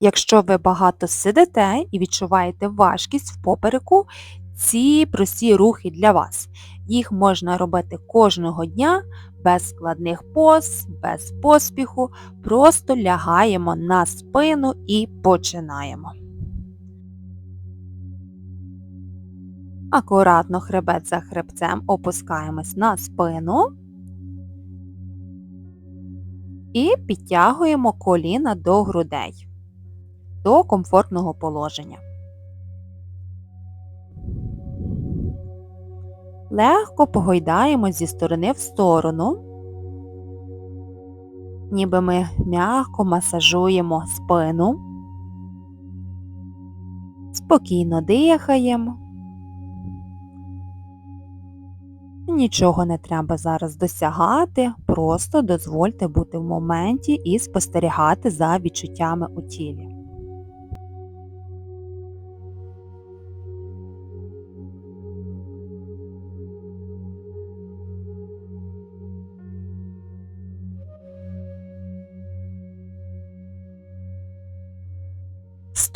Якщо ви багато сидите і відчуваєте важкість в попереку, ці прості рухи для вас. Їх можна робити кожного дня без складних поз, без поспіху. Просто лягаємо на спину і починаємо. Акуратно хребет за хребцем опускаємось на спину і підтягуємо коліна до грудей до комфортного положення. Легко погойдаємо зі сторони в сторону, ніби ми м'яко масажуємо спину, спокійно дихаємо. Нічого не треба зараз досягати, просто дозвольте бути в моменті і спостерігати за відчуттями у тілі.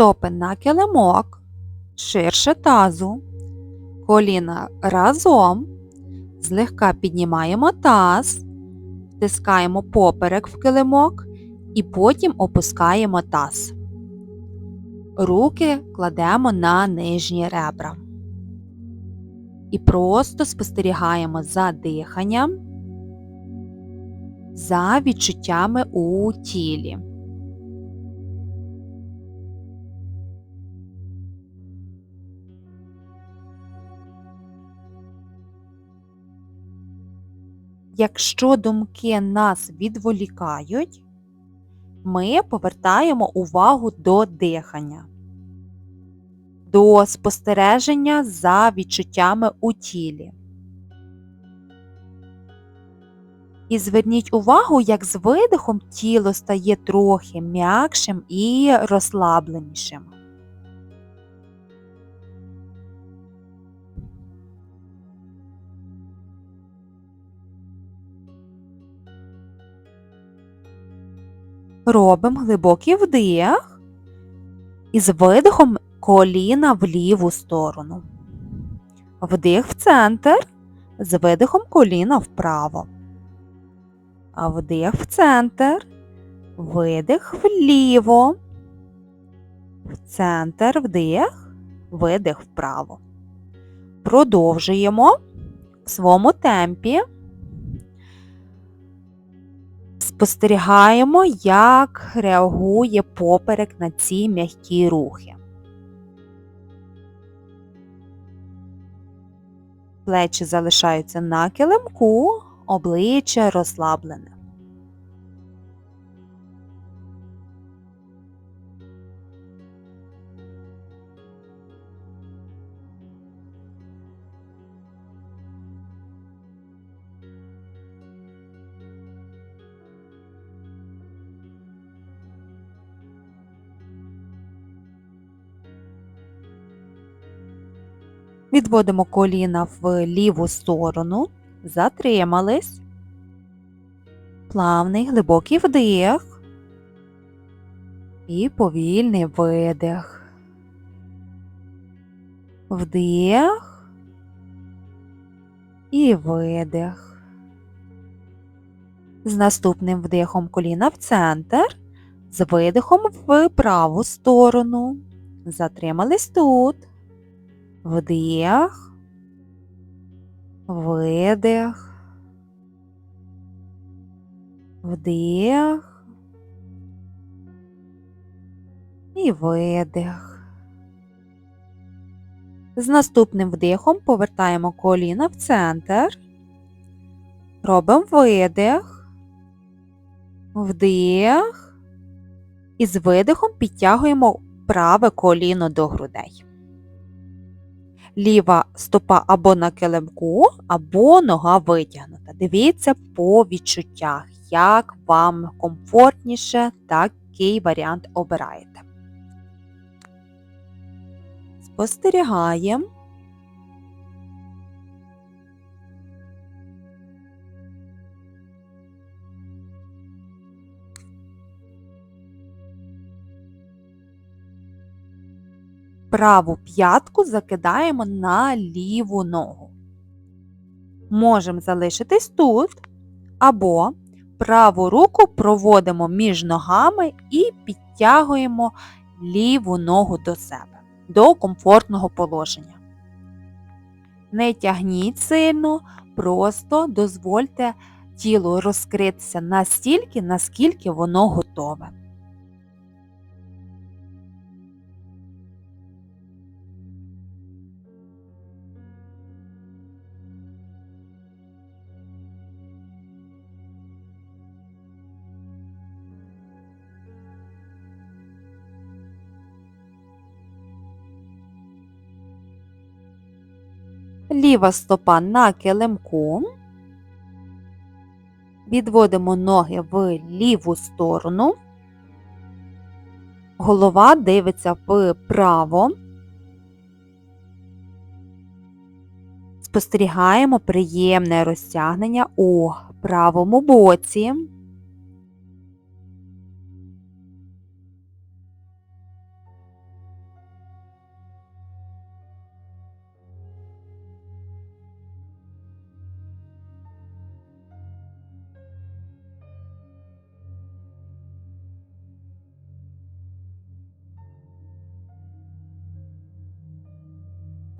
Стопи на килимок, ширше тазу, коліна разом, злегка піднімаємо таз, втискаємо поперек в килимок і потім опускаємо таз. Руки кладемо на нижні ребра. І просто спостерігаємо за диханням, за відчуттями у тілі. Якщо думки нас відволікають, ми повертаємо увагу до дихання, до спостереження за відчуттями у тілі. І зверніть увагу, як з видихом тіло стає трохи м'якшим і розслабленішим. Робимо глибокий вдих і з видихом коліна в ліву сторону. Вдих в центр, з видихом коліна вправо. А вдих в центр, видих вліво, в центр вдих, видих вправо. Продовжуємо в своєму темпі. Спостерігаємо, як реагує поперек на ці м'які рухи. Плечі залишаються на килимку, обличчя розслаблене. Відводимо коліна в ліву сторону, затримались, плавний глибокий вдих і повільний видих. Вдих і видих. З наступним вдихом коліна в центр, з видихом в праву сторону. Затримались тут. Вдих, видих, вдих. І видих. З наступним вдихом повертаємо коліна в центр, робимо видих, вдих. І з видихом підтягуємо праве коліно до грудей ліва стопа або на килимку, або нога витягнута. Дивіться по відчуттях, як вам комфортніше, такий варіант обираєте. Спостерігаємо. Праву п'ятку закидаємо на ліву ногу. Можемо залишитись тут, або праву руку проводимо між ногами і підтягуємо ліву ногу до себе, до комфортного положення. Не тягніть сильно, просто дозвольте тілу розкритися настільки, наскільки воно готове. Ліва стопа на килимку. Відводимо ноги в ліву сторону. Голова дивиться вправо. Спостерігаємо приємне розтягнення у правому боці.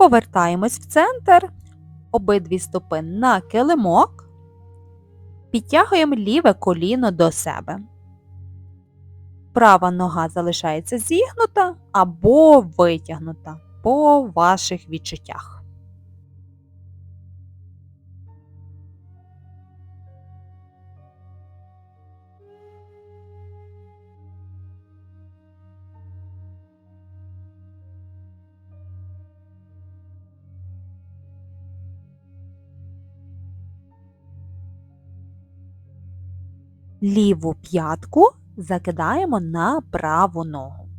Повертаємось в центр, обидві стопи на килимок, підтягуємо ліве коліно до себе. Права нога залишається зігнута або витягнута по ваших відчуттях. Ліву п'ятку закидаємо на праву ногу.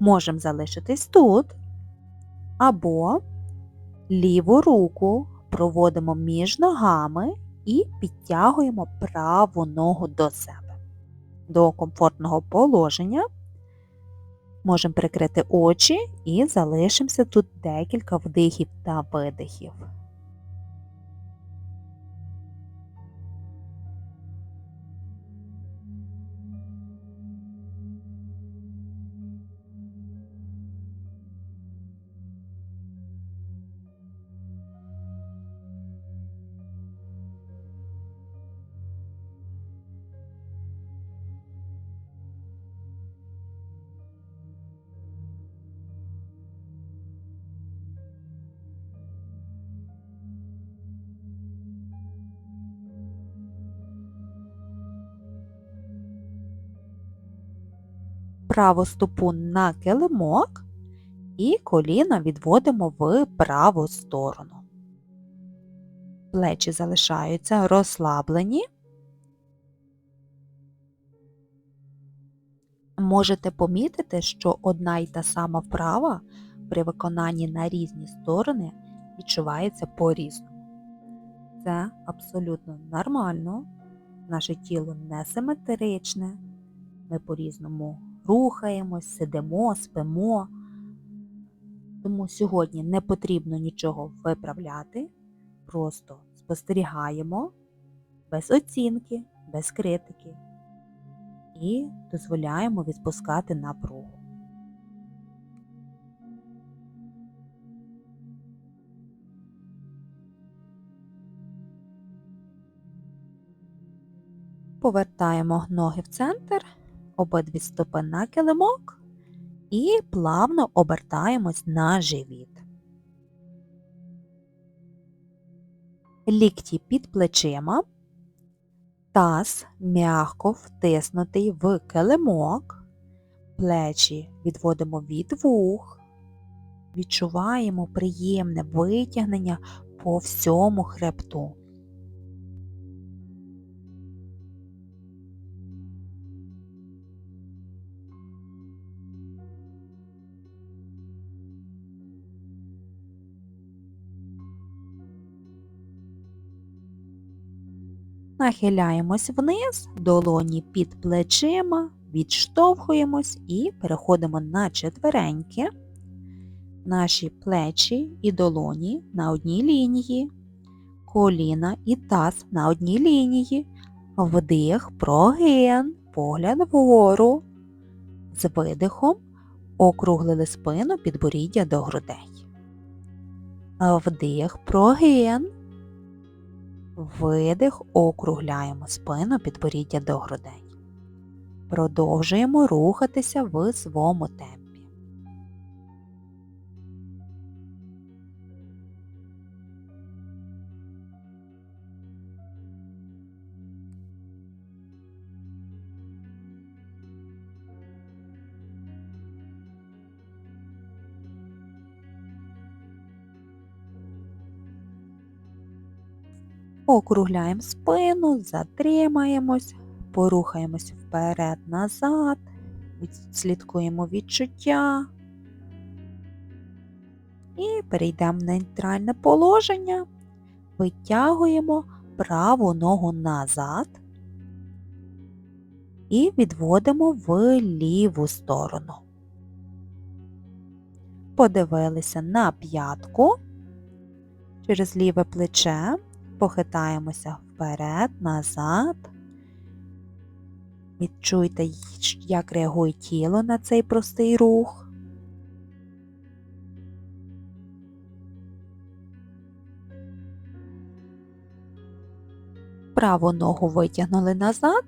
Можемо залишитись тут, або ліву руку проводимо між ногами і підтягуємо праву ногу до себе. До комфортного положення можемо прикрити очі і залишимося тут декілька вдихів та видихів. Праву стопу на килимок і коліна відводимо в праву сторону. Плечі залишаються розслаблені. Можете помітити, що одна й та сама вправа при виконанні на різні сторони відчувається по-різному. Це абсолютно нормально, наше тіло несиметричне, ми по-різному рухаємось, сидимо, спимо. Тому сьогодні не потрібно нічого виправляти, просто спостерігаємо без оцінки, без критики і дозволяємо відпускати напругу. Повертаємо ноги в центр обидві стопи на килимок і плавно обертаємось на живіт. Лікті під плечима, таз м'яко втиснутий в килимок, плечі відводимо від вух, відчуваємо приємне витягнення по всьому хребту. Нахиляємось вниз, долоні під плечима, відштовхуємось і переходимо на четвереньки. Наші плечі і долоні на одній лінії, коліна і таз на одній лінії, вдих, прогин, погляд вгору. З видихом округлили спину підборіддя до грудей. Вдих, прогин. Видих, округляємо спину підборіддя до грудей. Продовжуємо рухатися в своєму темпі. Округляємо спину, затримаємось, порухаємось вперед-назад, слідкуємо відчуття і перейдемо в нейтральне положення, витягуємо праву ногу назад і відводимо в ліву сторону. Подивилися на п'ятку через ліве плече похитаємося вперед, назад. Відчуйте, як реагує тіло на цей простий рух. Праву ногу витягнули назад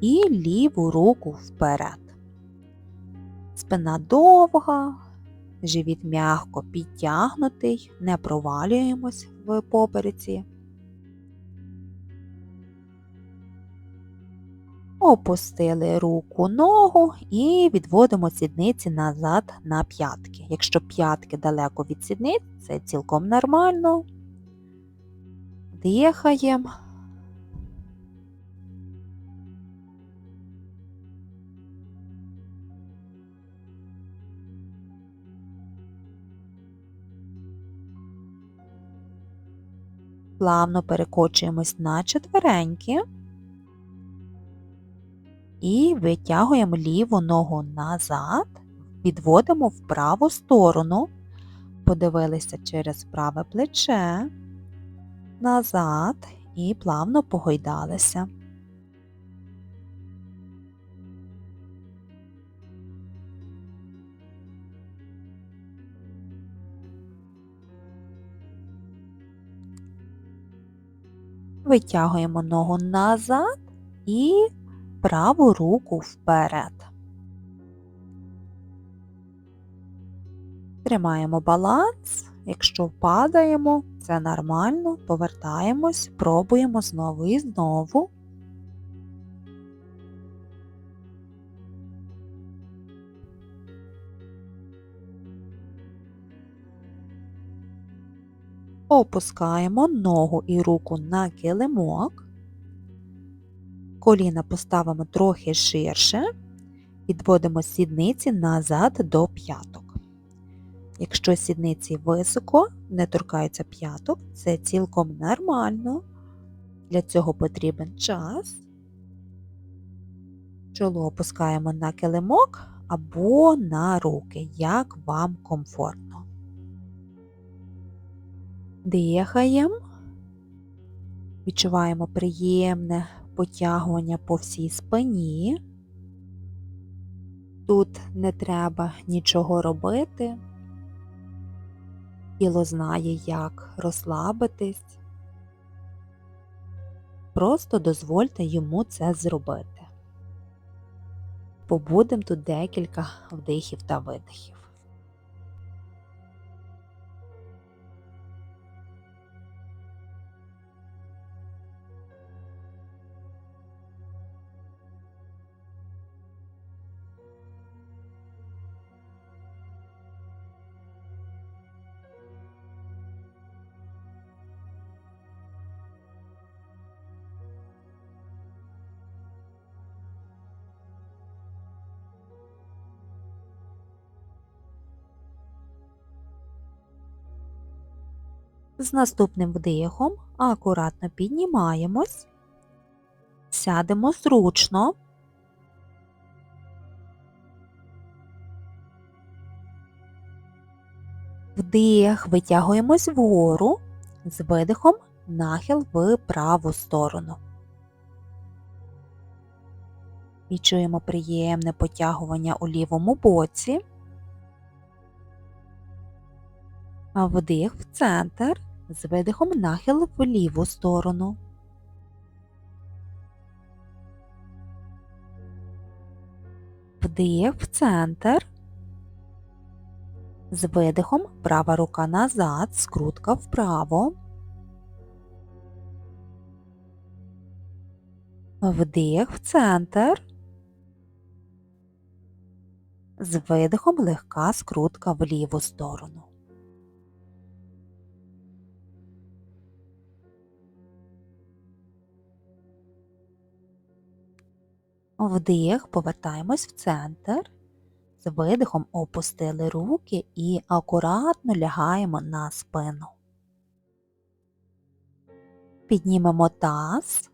і ліву руку вперед. Спина довга, живіт м'яко підтягнутий, не провалюємось в попереці. Опустили руку ногу і відводимо сідниці назад на п'ятки. Якщо п'ятки далеко від сідниць, це цілком нормально. Дихаємо. Плавно перекочуємось на четвереньки і витягуємо ліву ногу назад, відводимо в праву сторону, подивилися через праве плече, назад і плавно погойдалися. Витягуємо ногу назад і праву руку вперед. Тримаємо баланс. Якщо впадаємо, це нормально, повертаємось, пробуємо знову і знову. Опускаємо ногу і руку на килимок. Коліна поставимо трохи ширше, відводимо сідниці назад до п'яток. Якщо сідниці високо, не торкаються п'яток, це цілком нормально. Для цього потрібен час. Чоло опускаємо на килимок або на руки, як вам комфортно. Дихаємо, відчуваємо приємне потягування по всій спині. Тут не треба нічого робити. Тіло знає, як розслабитись. Просто дозвольте йому це зробити. Побудемо тут декілька вдихів та видихів. З наступним вдихом акуратно піднімаємось, Сядемо зручно. Вдих, витягуємось вгору, з видихом нахил в праву сторону. Відчуємо приємне потягування у лівому боці. А Вдих в центр, з видихом нахил в ліву сторону. Вдих в центр. З видихом права рука назад, скрутка вправо. Вдих в центр. З видихом легка скрутка в ліву сторону. Вдих, повертаємось в центр. З видихом опустили руки і акуратно лягаємо на спину. Піднімемо таз,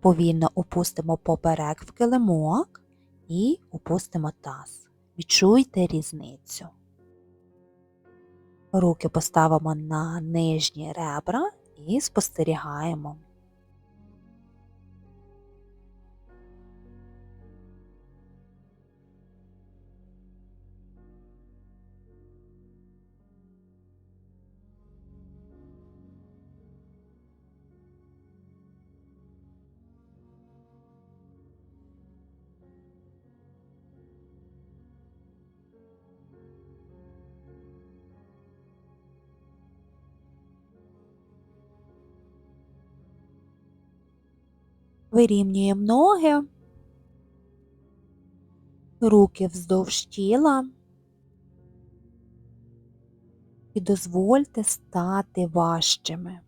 повільно опустимо поперек в килимок і опустимо таз. Відчуйте різницю. Руки поставимо на нижні ребра і спостерігаємо. Вирівнюємо ноги, руки вздовж тіла і дозвольте стати важчими.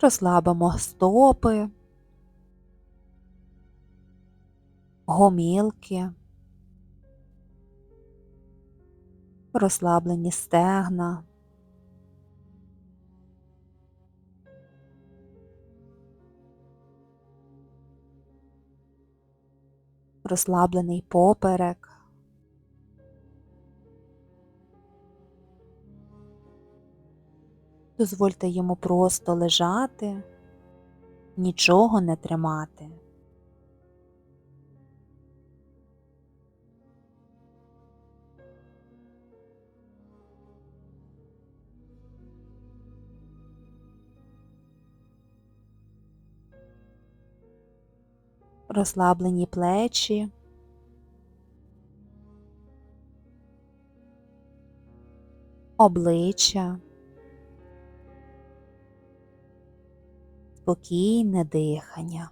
Розслабимо стопи, гомілки. Розслаблені стегна. Розслаблений поперек. Дозвольте йому просто лежати, нічого не тримати. Розслаблені плечі. Обличчя, спокійне дихання.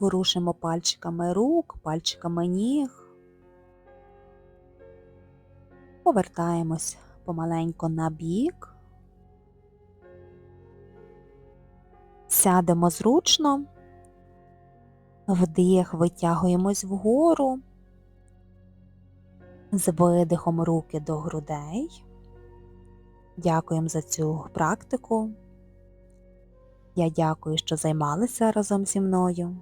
Поворушимо пальчиками рук, пальчиками ніг. Повертаємось помаленько на бік. Сядемо зручно, вдих, витягуємось вгору, з видихом руки до грудей. Дякуємо за цю практику. Я дякую, що займалися разом зі мною.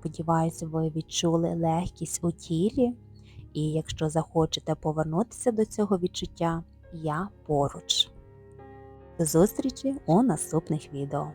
Сподіваюся, ви відчули легкість у тілі, і якщо захочете повернутися до цього відчуття, я поруч. До зустрічі у наступних відео.